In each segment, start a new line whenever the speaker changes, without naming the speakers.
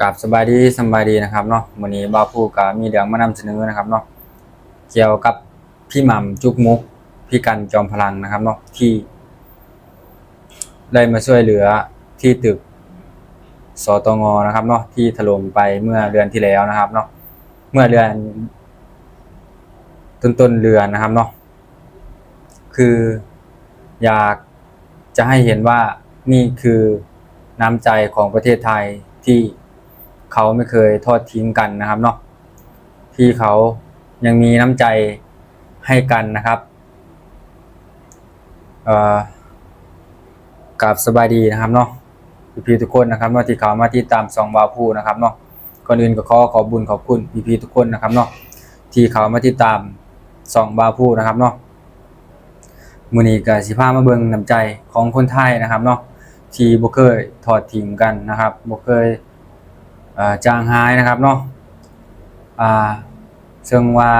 กับสบายดีสบายดีนะครับเนาะวันนี้บ่าวผู้ก็มีเรื่องมานำเสนอนะครับเนาะเกี่ยวกับพี่หม่ำจุกมุกพี่กันจอมพลังนะครับเนาะที่ได้มาช่วยเหลือที่ตึกสตงนะครับเนาะที่ถล่มไปเมื่อเดือนที่แล้วนะครับเนาะเมื่อเดือน ต้นต้นๆเดือนนะครับเนาะคืออยากจะให้เห็นว่านี่คือน้ำใจของประเทศไทยที่ เขาไม่เคยทอดทิ้งกันนะครับเนาะที่เขายังมีน้ำใจให้กันนะครับเอ่อกับสบายดีนะครับเนาะพี่ๆทุกคนนะครับเนาะที่เขามาที่ตามสองบาพูนะครับเนาะก่อนอื่นก็ขอขอบุญขอบคุณพี่ๆทุกคนนะครับเนาะที่เขามาที่ตามสองบาพูนะครับเนาะมือนี้ก็สิพามาเบิ่งน้ำใจของคนไทยนะครับเนาะที่บ่เคยทอดทิ้งกันนะครับบ่เคย จางหายนะครับเนาะอ่าซึ่งว่า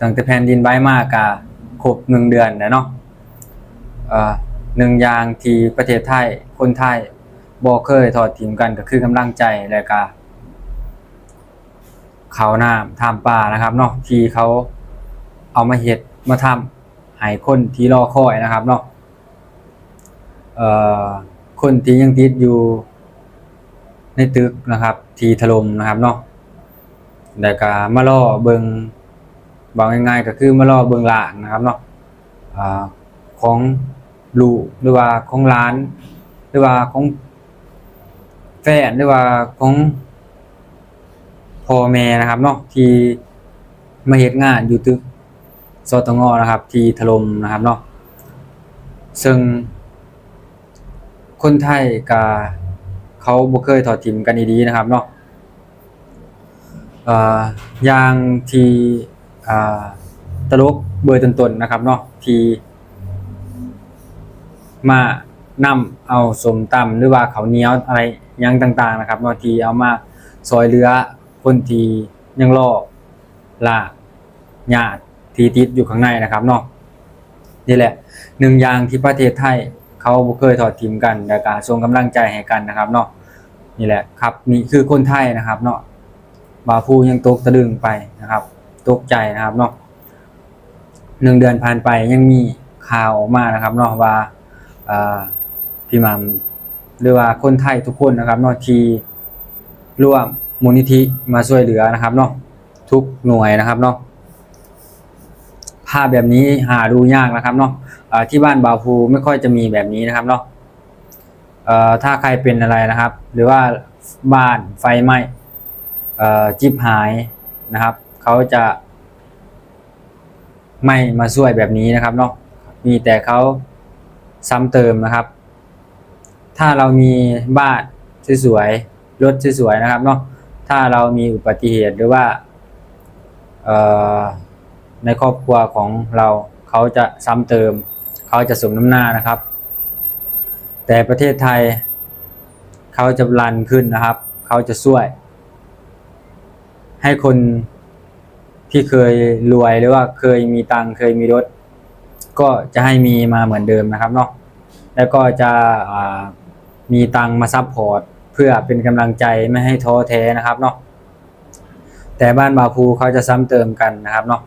ตั้งแต่แผ่นดินไหวมากะครบหนึ่งเดือนแล้วเนาะอ่อหนึ่งอย่างที่ประเทศไทยคนไทยบ่เคยทอดทิ้งกันก็คือกำลังใจและก็เขาวน้ำทำป่านะครับเนาะที่เขาเอามาเฮ็ดมาทำให้คนที่รอคอยนะครับเนาะเอ่อคนที่ยังติดอยู่ ในตึกนะครับ ที่ถล่มนะครับเนาะแต่ก็มาล่อเบิงบอกง่ายๆก็คือมาล่อเบิงหลานนะครับเนาะของลูกหรือว่าของหลาน หรือว่าของแฟนหรือว่าของพ่อแม่นะครับเนาะที่มาเฮ็ดงานอยู่ตึกสตงนะครับ ที่ถล่มนะครับเนาะซึ่งคนไทยก็ เขาบ่เคยทอดทิ้งกันดีๆนะครับเนาะอย่างทีตลกเบอร์ตนๆนะครับเนาะทีมานํเอาสมตำหรือว่าเขาเนี้ยวอะไรยังต่าง ๆ นะครับเนาะทีเอามาซอยเหลือคนทียังรอลาญาติทีติดอยู่ข้างในนะครับเนาะนี่แหละหนึ่งอย่างที่ประเทศไทยเขาบ่เคยทอดทิ้งกันและการส่งกำลังใจให้กันนะครับเนาะ นี่แหละครับนี่คือคนไทยนะครับเนาะบาพูยังตกตะลึงไปนะครับ ตกใจนะครับเนาะหนึ่งเดือนผ่านไปยังมีข่าวออกมานะครับเนาะว่าพี่มัมหรือว่าคนไทยทุกคนนะครับเนาะที่ร่วมมูลนิธิมาช่วยเหลือนะครับเนาะทุกหน่วยนะครับเนาะภาพแบบนี้หาดูยากนะครับเนาะที่บ้านบาวภูไม่ค่อยจะมีแบบนี้นะครับเนาะ ถ้าใครเป็นอะไรนะครับ หรือว่าบ้านไฟไหม้จิบหายนะครับ เขาจะ ไม่มาช่วยแบบนี้นะครับเนาะมีแต่เขาซ้ำเติมนะครับ ถ้าเรามีบ้านสวยๆรถสวยๆนะครับเนาะถ้าเรามีอุบัติเหตุหรือว่าในครอบครัวของเราเขาจะซ้ำเติม เขาจะสมน้ำหน้านะครับ แต่ประเทศไทยเขาจะรันขึ้นนะครับ เขาจะช่วย ให้คนที่เคยรวยหรือว่าเคยมีตังค์เคยมีรถ ก็จะให้มีมาเหมือนเดิมนะครับเนาะแล้วก็จะมีตังค์มาซัพพอร์ตเพื่อเป็นกำลังใจไม่ให้ท้อแท้นะครับเนาะแต่บ้านบาภูเขาจะซ้ำเติมกันนะครับเนาะ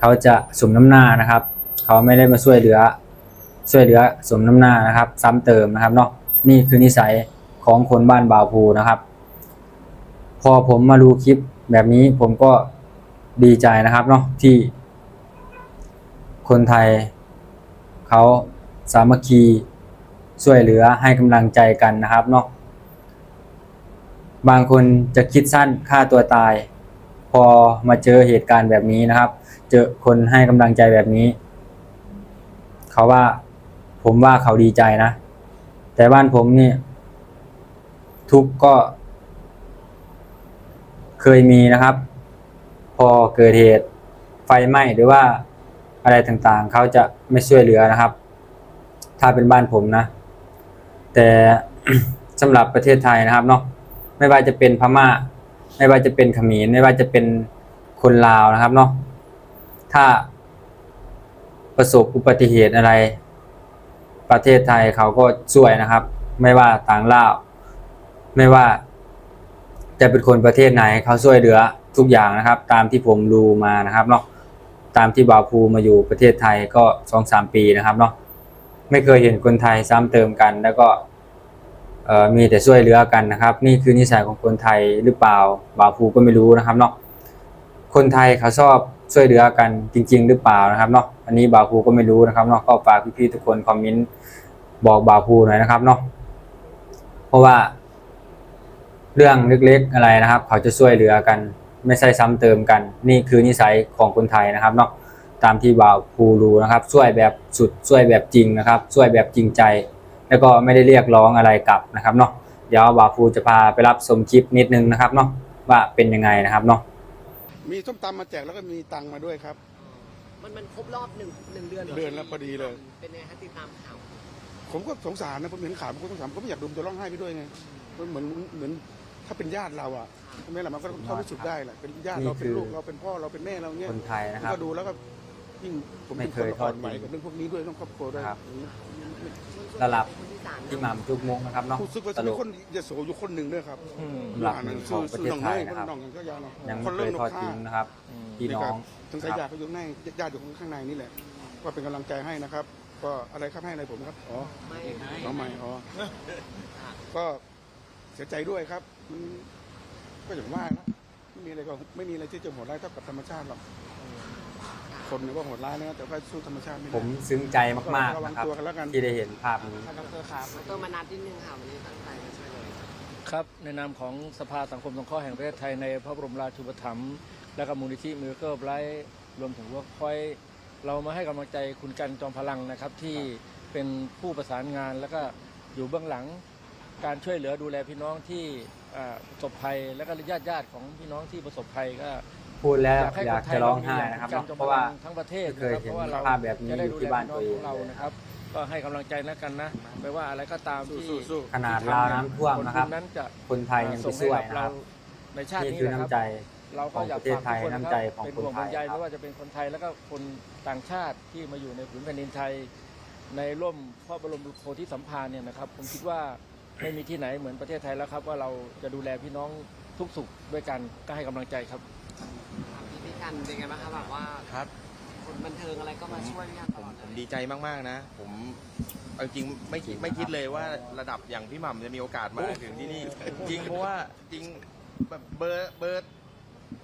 เขาจะสมน้ำหน้านะครับ เขาไม่ได้มาช่วยเหลือ ช่วยเหลือสมน้ำหน้านะครับ ซ้ำเติมนะครับเนาะนี่คือนิสัยของคนบ้านบาวภูนะครับ พอผมมาดูคลิปแบบนี้ผมก็ดีใจนะครับเนาะที่ คนไทยเขาสามัคคีช่วยเหลือให้กำลังใจกันนะครับเนาะบางคนจะคิดสั้นฆ่าตัวตาย พอมาเจอเหตุการณ์แบบนี้นะครับ เจอคนให้กำลังใจแบบนี้ เขาว่า ผมว่าเขาดีใจนะ แต่บ้านผมเนี่ย ทุกก็ เคยมีนะครับ พอเกิดเหตุไฟไหม้หรือว่าอะไรต่างๆ เขาจะไม่ช่วยเหลือนะครับ ถ้าเป็นบ้านผมนะ แต่สำหรับประเทศไทยนะครับเนาะไม่ว่าจะเป็นพม่า ไม่ว่าจะเป็นเขมรไม่ว่าจะเป็นคนลาวนะครับเนาะถ้าประสบอุบัติเหตุอะไร ประเทศไทยเขาก็ช่วยนะครับ ไม่ว่าต่างลาวไม่ว่า จะเป็นคนประเทศไหนเขาช่วยเหลือทุกอย่างนะครับ ตามที่ผมรู้มานะครับเนาะตามที่บาวภูมาอยู่ประเทศไทยก็สองสามปีนะครับเนาะไม่เคยเห็นคนไทยซ้ำเติมกัน แล้วก็มีแต่ช่วยเหลือกันนะครับ นี่คือนิสัยของคนไทยหรือเปล่าบาวภูก็ไม่รู้นะครับเนาะคนไทยเขาชอบช่วยเหลือกันจริง ๆ หรือเปล่านะครับเนาะ อันนี้บาภูก็ไม่รู้นะครับเนาะก็ฝากพี่ๆทุกคนคอมเมนต์บอกบาภูหน่อยนะครับเนาะเพราะว่า เรื่องเล็กๆอะไรนะครับ เขาจะช่วยเหลือกัน ไม่ใช่ซ้ำเติมกัน นี่คือนิสัยของคนไทยนะครับเนาะตามที่บาภูรู้นะครับ ช่วยแบบสุดช่วยแบบจริงนะครับ ช่วยแบบจริงใจ แล้วก็ไม่ได้เรียกร้องอะไรกลับนะครับเนาะเดี๋ยวบาภูจะพาไปรับชมคลิปนิดนึงนะครับเนาะว่าเป็นยังไงนะครับเนาะ
มีส้มตำมาแจกแล้วก็มีตังมาด้วยครับ
มันมันครบรอบหนึ่งหนึ่งเดือนหร
เดือนแล้วพอดีเลย
เป็นไงฮะติดตามข่าว
ผมก็สงสารนะผมเห็นข่าวผมก็สงสารผมก็ไม่อยากดมจะร้องไห้ไปด้วยไงมันเหมือนเหมือนถ้าเป็นญาติเราอะใช่ไหมล่ะมันก็เข้ารู้สึกได้แหละเป็นญาติเราเป็นลูกเราเป็นพ่อเราเป็นแม่เราเนี้ย
คนไทยนะครับ
ก็ดูแล้วก็ยิ่งผม
ไม่
เป็น
เค
คน
ยท
อ่
อ
อ
ด
นไหว
ทิ้ง
กับเรื่องพวกนี้ด้วยเรื่องครอบครัวด้วย
ครับ
ช่วง
ระดับ
คนที่สาม
ที่หม่ำจุกมุกนะครับเนาะ
รู้สึกว่า
ต
จะ
ล
มี
ก
คนยโสอยู่คนหนึ่งด้วยครับ
หลักหนึ่งของประเทศไทยนะครับ
น้องก็ยาวเนาะ
ยัง
ค
ไม่
น
เค
เริ่
ย
มน
ทอด
ก
ทิ้
ข้าง
งนะครับพี่น้อง
ทั้งสายญาติเขาอยู่ข้างในญาติอยู่ข้างในนี่แหละ ว่าเป็นกำลังใจให้นะครับ ก็อะไรครับให้อะไรผมครับอ๋อ
ไม่
น้องใหม่อ๋อก็เสียใจด้วยครับมันก็อย่างว่านะไม่มีอะไรก็ไม่มีอะไรที่จะโหดร้ายเท่ากับธรรมชาติหรอก คนเนี่ยว่าโหดร้ายนะแต่ว่าสู้ธรรมชาติไม่ได้
ผมซึ้งใจมาก
ระ
ๆ
วัง
นะครับ
ตัวกันแล้วกัน
ที่ได้เห็นภาพนี้
ดรครับดรมานัดนิดนึงค่ะวันนี้ตั้งใจมาช่วยเลย
ครับในนามของสภาสังคมสงเคราะห์แห่งประเทศไทยในพระบรมราชูปถัมภ์และก็มูลนิธิมิวเกิลไลท์รวมถึงเวิร์กพอยต์เรามาให้กำลังใจคุณกันจอมพลังนะครับ ที่เป็นผู้ประสานงานแล้วก็อยู่เบื้องหลังการช่วยเหลือดูแลพี่น้องที่อ่าประสบภัย และก็ญาติญาติๆของพี่น้องที่ประสบภัยก็
พูดแล้ว
ให้
อยาก
คนไท
จะ
ย
ร้องไห้นะครับ
กั
เนาะ
จอม
เพราะว่า
พลังทั้งประเทศ
ไม่เคย
นะครับ
เห็น
เพราะว่าเรา
ภาพแบบนี้
จะได้
อยู่
ดู
ที่
แล
บ้าน
พี่น้อง
ตัวเอง
ของเรานะครับ ก็ให้กำลังใจแล้วกันนะไม่ว่าอะไรก็ตามที่
สู้สู้
ขนาดลาวน้ำท่วมนะครับ
นนั้นจะ
คนไทยยังไปช่วยนะครับ
ในชาติ
นี่
นี้
คือ
นะค
น้ำ
รับ
ใจ
เราก็อยาก
ของประเทศไทย
ฝากทุกค
น้ำใจของ
เป็น
คน
ห่วง
ไทย
เป็นใย
ครับ
ไม่ว่าจะเป็นคนไทยแล้วก็คนต่างชาติที่มาอยู่ในผืนแผ่นดินไทย ในร่มพระบรมโพธิสัมภารเนี่ยนะครับ ผมคิดว่าไม่มีที่ไหนเหมือนประเทศไทยแล้วครับ ว่าเราจะดูแลพี่น้องทุกสุขด้วยกันก็ให้กำลังใจครับ
พี่พี่ กันเป็นไงบ้างคะแบบว่า
ครับ
คนบันเทิงอะไรก็มาช่วยพี่กันต
ผ
ล
ม
อดเล
ผม
ย
ดีใจมากๆนะ ผมเอาจริงไม่คิดไม่คิดเลยว่าระดับอย่างพี่หม่ำจะมีโอกาสมาถึงที่นี่ จริงเพราะว่าจริงแบบเบอร์เบอร์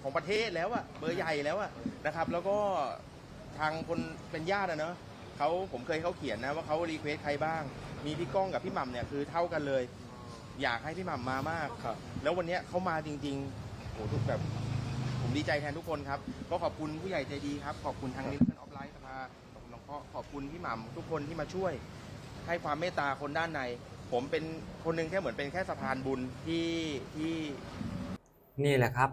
ของประเทศแล้วอะเบอร์ใหญ่แล้วอะนะครับ แล้วก็ทางคนเป็นญาติอะเนาะเขาผมเคยเขาเขียนนะว่าเขารีเควสใครบ้าง มีพี่ก้องกับพี่หม่ำเนี่ยคือเท่ากันเลย อยากให้พี่หม่ำมามาก
ครับ
แล้ววันเนี้ยเขามาจริงๆโหทุกแบบ ผมดีใจแทนทุกคนครับ ก็ขอบคุณผู้ใหญ่ใจดีครับ ขอบคุณทางนิลเ n นออฟไลน์สภาขอบคุณหลวงพ่อขอบคุณพี่หม่ำทุกคนที่มาช่วย ให้ความเมตตาคนด้านใน ผมเป็นคนหนึงแค่เหมือนเป็นแค่สะพานบุญที่ที่
นี่แหละครับ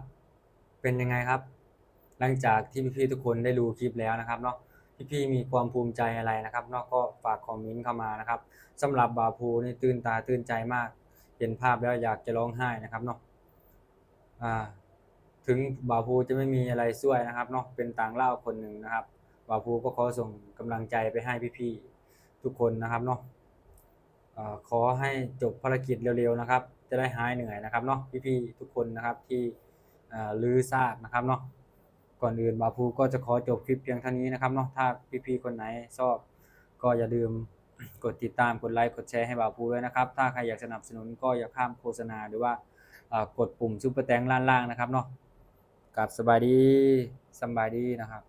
เป็นยังไงครับ หลังจากที่พี่ๆทุกคนได้ดูคลิปแล้วนะครับเนาะ พี่ๆมีความภูมิใจอะไรนะครับเนาะก็ฝากคอมเมนต์เข้ามานะครับสำหรับบาภูนี่ตื่นตาตื่นใจมาก เห็นภาพแล้วอยากจะร้องไห้นะครับเนาะ อ่า ถึงบาภูจะไม่มีอะไรช่วยนะครับเนาะเป็นต่างเล่าคนหนึ่งนะครับบาภูก็ขอส่งกำลังใจไปให้พี่ๆทุกคนนะครับเนาะขอให้จบภารกิจเร็วๆนะครับ จะได้หายเหนื่อยนะครับเนาะพี่ๆทุกคนนะครับที่ลื้อซากนะครับเนาะก่อนอื่นบาภูก็จะขอจบคลิปเพียงเท่านี้นะครับเนาะถ้าพี่ๆคนไหนชอบ ก็อย่าลืมกดติดตามกดไลค์กดแชร์ให้บาภูด้วยนะครับ ถ้าใครอยากสนับสนุนก็อย่าข้ามโฆษณาหรือว่าอ่ากดปุ่มซุปเปอร์แตงล่างๆนะครับเนาะ กับสบายดีสบายดีนะครับ